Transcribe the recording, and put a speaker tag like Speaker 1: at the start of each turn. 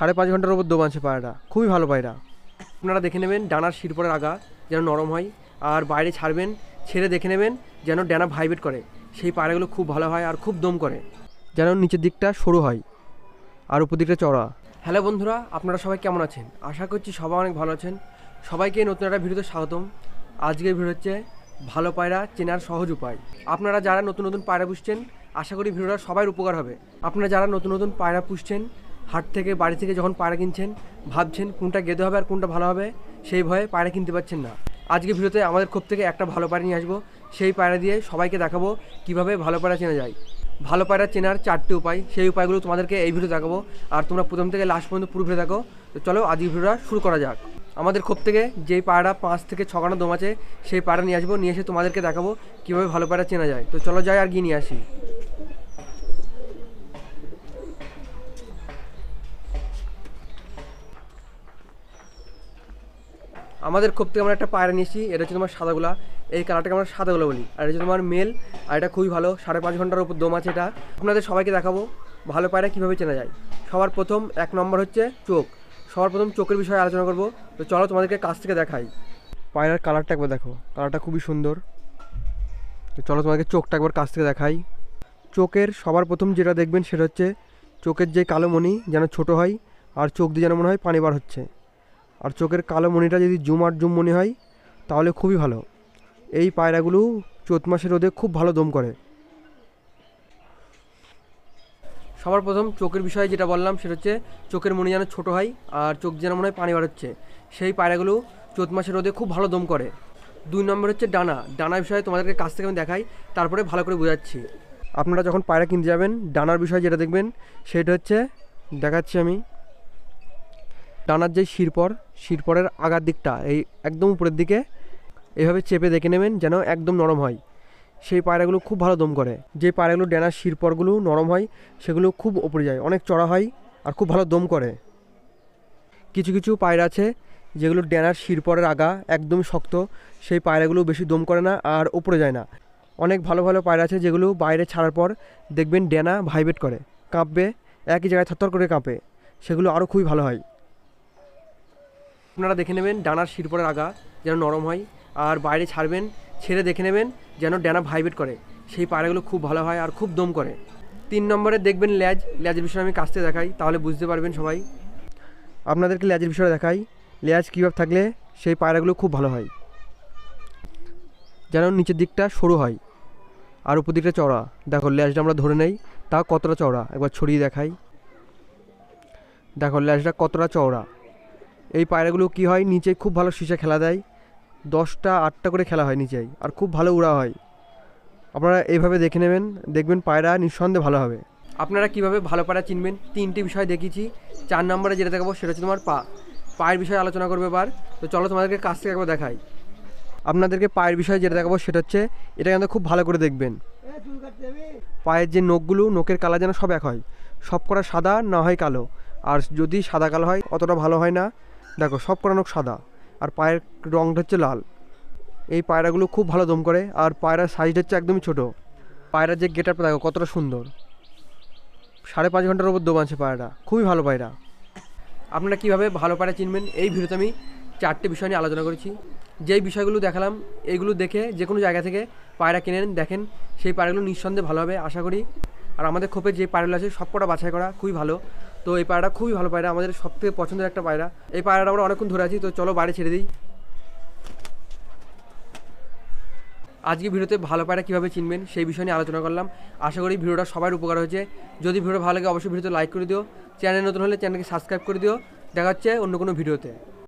Speaker 1: সাড়ে পাঁচ ঘণ্টার ওপর দম আছে পায়রাটা। খুবই ভালো পায়রা। আপনারা দেখে নেবেন ডানার শিরপরের আগা যেন নরম হয়, আর বাইরে ছাড়বেন, ছেড়ে দেখে নেবেন যেন ডানা ভাইব্রেট করে। সেই পায়রাগুলো খুব ভালো হয় আর খুব দম করে, যেন নিচের দিকটা সরু হয়, আর উপর দিকটা চড়া হ্যালো বন্ধুরা, আপনারা সবাই কেমন আছেন? আশা করছি সবাই অনেক ভালো আছেন। সবাইকে নতুন একটা ভিডিওতে স্বাগতম। আজকের ভিডিও হচ্ছে ভালো পায়রা চেনার সহজ উপায়। আপনারা যারা নতুন নতুন পায়রা পুষছেন, আশা করি ভিডিওটা সবাই উপকার হবে। আপনারা যারা নতুন নতুন পায়রা পুষছেন হাট থেকে, বাড়ি থেকে যখন পায়রা কিনছেন, ভাবছেন কোনটা গেদে হবে আর কোনটা ভালো হবে, সেই ভয়ে পায়রা কিনতে পারছেন না। আজকে ভিডিওতে আমাদের ক্ষোভ থেকে একটা ভালো পায়রা নিয়ে আসব। সেই পায়রা দিয়ে সবাইকে দেখাবো কীভাবে ভালো পায়রা চেনা যায়। ভালো পায়রা চেনার চারটি উপায়, সেই উপায়গুলো তোমাদেরকে এই ভিডিও দেখাবো। আর তোমরা প্রথম থেকে লাস্ট পর্যন্ত পুরো ভিডিও দেখো। তো চলো আজকে ভিডিওটা শুরু করা যাক। আমাদের ক্ষোভ থেকে যেই পায়রা পাঁচ থেকে ছখানা দম আছে, সেই পায়রা নিয়ে আসব। নিয়ে এসে তোমাদেরকে দেখাবো কীভাবে ভালো পায়রা চেনা যায়। তো চলো যাই আর গিয়ে নিয়ে আসি। আমাদের ক্ষোভ থেকে আমরা একটা পায়রা নিয়েছি, এটা হচ্ছে তোমার সাদাগুলা এই কালারটাকে আমরা সাদাগুলো বলি। আর এটা হচ্ছে তোমার মেল, আর এটা খুবই ভালো, সাড়ে পাঁচ ঘণ্টার উপর দম আছে এটা। আপনাদের সবাইকে দেখাবো ভালো পায়রা কীভাবে চেনা যায়। সবার প্রথম এক নম্বর হচ্ছে চোখ। সবার প্রথম চোখের বিষয়ে আলোচনা করব। তো চলো তোমাদেরকে কাছ থেকে দেখাই। পায়রার কালারটা একবার দেখো। কালারটা খুবই সুন্দর। তো চলো তোমাদেরকে চোখটা একবার কাছ থেকে দেখাই। চোখের সবার প্রথম যেটা দেখবেন সেটা হচ্ছে চোখের যে কালো মণি যেন ছোট হয়, আর চোখ দিয়ে যেন মনে হয় পানি বার হচ্ছে। আর চোখের কালো মণিটা যদি জুম আর জুম মণি হয়, তাহলে খুবই ভালো। এই পায়রাগুলো চৈত মাসের রোদে খুব ভালো দম করে। সবার প্রথম চোখের বিষয়ে যেটা বললাম, সেটা হচ্ছে চোখের মণি যেন ছোটো হয় আর চোখ যেন মনে হয় পানি বার হচ্ছে। সেই পায়রাগুলো চৈত মাসের রোদে খুব ভালো দম করে। দুই নম্বর হচ্ছে ডানা। ডানা বিষয়ে তোমাদেরকে কাছ থেকে আমি দেখাই, তারপরে ভালো করে বোঝাচ্ছি। আপনারা যখন পায়রা কিনতে যাবেন, ডানার বিষয়ে যেটা দেখবেন, সেটা হচ্ছে, দেখাচ্ছি আমি। ডানার যে শিরপর, শিরপরের আগার দিকটা, এই একদম উপরের দিকে, এভাবে চেপে দেখে নেবেন যেন একদম নরম হয়। সেই পায়রাগুলো খুব ভালো দম করে। যে পায়রাগুলো ডানার শিরপরগুলো নরম হয়, সেগুলো খুব ওপরে যায়, অনেক চড়া হয় আর খুব ভালো দম করে। কিছু কিছু পায়রা আছে যেগুলো ড্যানার শিরপরের আগা একদম শক্ত, সেই পায়রাগুলো বেশি দম করে না আর ওপরে যায় না। অনেক ভালো ভালো পায়রা আছে যেগুলো বাইরে ছাড়ার পর দেখবেন ড্যানা ভাইব্রেট করে, কাঁপবে, একই জায়গায় থরথর করে কাঁপে, সেগুলো আরও খুবই ভালো হয়। আপনারা দেখে নেবেন ডানার শিরপরের আগা যেন নরম হয় আর বাইরে ছাড়বেন, ছেড়ে দেখে নেবেন যেন ডানা ভাইব্রেট করে। সেই পায়রাগুলো খুব ভালো হয় আর খুব দম করে। তিন নম্বরে দেখবেন ল্যাজ। ল্যাজের বিষয়ে আমি কাছতে দেখাই, তাহলে বুঝতে পারবেন সবাই। আপনাদেরকে ল্যাজের বিষয়ে দেখাই। ল্যাজ কীভাবে থাকলে সেই পায়রাগুলো খুব ভালো হয়। যেন নিচের দিকটা সরু হয় আর উপর দিকটা চড়া দেখো, ল্যাজটা আমরা ধরে নেই তাও কতটা চওড়া? একবার ছড়িয়ে দেখাই। দেখো, ল্যাজটা কতটা চওড়া? এই পায়রাগুলো কি হয়? নিচে খুব ভালো শীষে খেলা দেয়। দশটা, আটটা করে খেলা হয় নিচেই আর খুব ভালো উড়া হয়। আপনারা এইভাবে দেখে নেবেন, দেখবেন পায়রা নিঃসন্দেহে ভালো হবে। আপনারা কীভাবে ভালো পায়রা চিনবেন? তিনটি বিষয় দেখিয়েছি। চার নম্বরে যেটা দেখাবো সেটা হচ্ছে তোমার পা। পায়ের বিষয়ে আলোচনা করবে এবার। তো চলো তোমাদেরকে কাছ থেকে একবার দেখাই। আপনাদেরকে পায়ের বিষয়ে যেটা দেখাবো সেটা হচ্ছে, এটা কিন্তু খুব ভালো করে দেখবেন। পায়ের যে নখগুলো, নখের কালার যেন সব এক হয়। সব করা সাদা, না হয় কালো। আর যদি সাদা কালো হয়, অতটা ভালো হয় না। দেখো, সব করা নখ সাদা, আর পায়ের রঙটা হচ্ছে লাল। এই পায়রাগুলো খুব ভালো দম করে, আর পায়রার সাইজটা হচ্ছে একদমই ছোটো। পায়রার যে গেট আপটা দেখো, কতটা সুন্দর। সাড়ে পাঁচ ঘণ্টার ওপর দম আছে পায়রা খুবই ভালো পায়রা। আপনারা কীভাবে ভালো পায়রা চিনবেন, এই ভিডিওতে আমি চারটে বিষয় নিয়ে আলোচনা করেছি। যেই বিষয়গুলো দেখালাম এইগুলো দেখে যে কোনো জায়গা থেকে পায়রা কিনেন দেখেন সেই পায়রাগুলো নিঃসন্দেহে ভালো হবে, আশা করি। আর আমাদের খোপে যে পায়রাগুলো আছে সব কটা বাছাই করা খুবই ভালো। তো এই পায়রাটা খুবই ভালো পায়রা, আমাদের সব থেকে পছন্দের একটা পায়রা। এই পায়রাটা আমরা অনেকক্ষণ ধরে আছি, তো চলো বাড়ি ছেড়ে দিই। আজকে ভিডিওতে ভালো পায়রা কীভাবে চিনবেন সেই বিষয় নিয়ে আলোচনা করলাম। আশা করি ভিডিওটা সবার উপকার হয়েছে। যদি ভিডিও ভালো লাগে, অবশ্যই ভিডিওতে লাইক করে দিও। চ্যানেল নতুন হলে চ্যানেলকে সাবস্ক্রাইব করে দিও। দেখা হচ্ছে অন্য কোনো ভিডিওতে।